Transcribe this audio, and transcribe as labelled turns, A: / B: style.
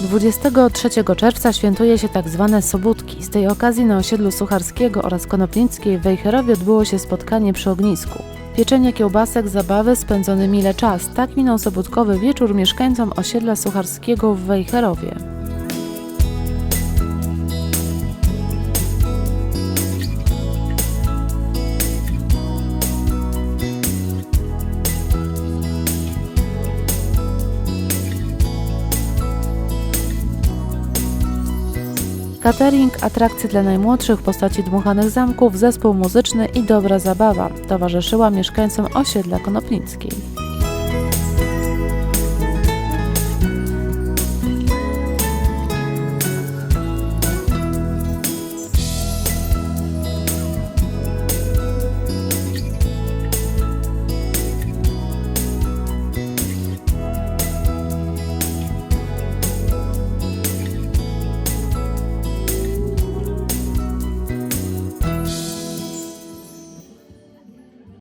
A: 23 czerwca świętuje się tak zwane Sobótki. Z tej okazji na osiedlu Sucharskiego oraz Konopnickiej w Wejherowie odbyło się spotkanie przy ognisku. Pieczenie kiełbasek, zabawy, spędzony mile czas. Tak minął sobótkowy wieczór mieszkańcom osiedla Sucharskiego w Wejherowie. Catering, atrakcje dla najmłodszych postaci dmuchanych zamków, zespół muzyczny i dobra zabawa towarzyszyła mieszkańcom osiedla Konopnickiej.